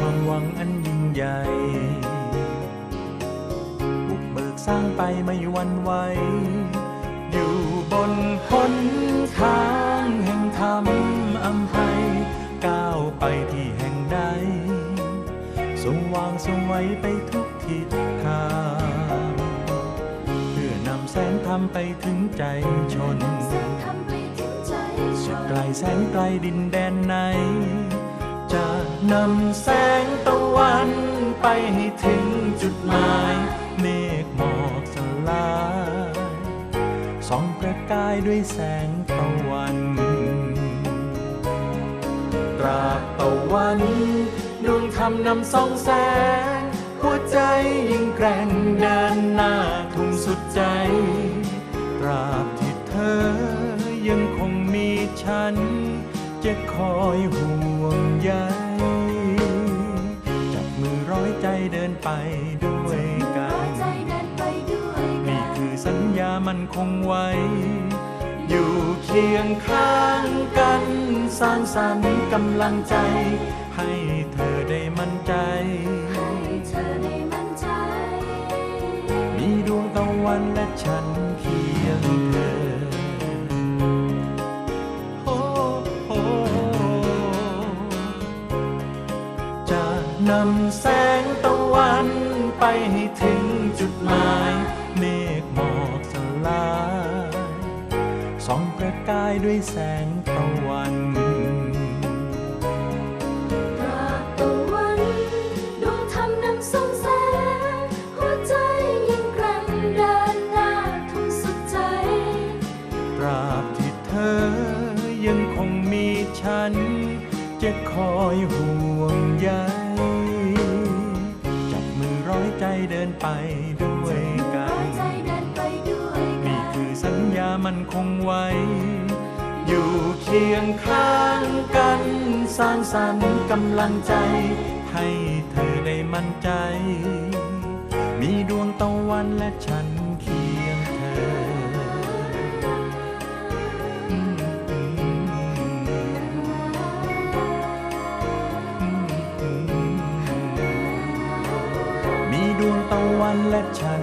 ความหวังอันยิ่งใหญ่บุกเบิกสร้างไปไม่วันไหว อยู่บนพ้นทางแห่งธรรมอำไพก้าวไปที่แห่งใดสงวางสงไว้ไปทุกทิศทางเพื่อนำแสงธรรมไปถึงใจชนสงไปถึงใจชนไกลแสนไกลดินแดนไหน นำแสงตะวันไปให้ถึงจุดหมาย เมฆหมอกสลายส่องประกายด้วยแสงตะวันตราบตะวันดวงธรรมนำส่องแสง หัวใจยิ่งแกร่งเดินหน้าทุ่มสุดใจ ตราบที่เธอยังคงมีฉัน จะคอยห่วงใยจับมือร้อยใจเดินไปด้วยกัร้อยนใจเดินไปด้วยกันี่นคือสัญญามันคงไว้ อยู่เคียงข้างกัน สร้างสรรค์กำลังใจ ให้เธอได้มั่นใจให้เธอได้มั่นใจมีดวงตะวันและฉันเคียงเธอ นำแสงตะวันไปให้ถึงจุดหมาย เมฆหมอกสลายส่องประกายด้วยแสงตะวันตราตะวันดวงธรรมนำส่องแสงหัวใจยิ่งกระดานาทุศใจตราที่เธอยังคงมีฉัน จะคอยห่วงใย อร้อยใจเดินไปด้วยกันน,นี่คือสัญญามันคงไว้ อยู่เคียงข้างกัน สร้างสรรค์กำลังใจ ให้เธอได้มั่นใจ มีดวงตะวันและฉันเคียง ดวงตะวันและฉัน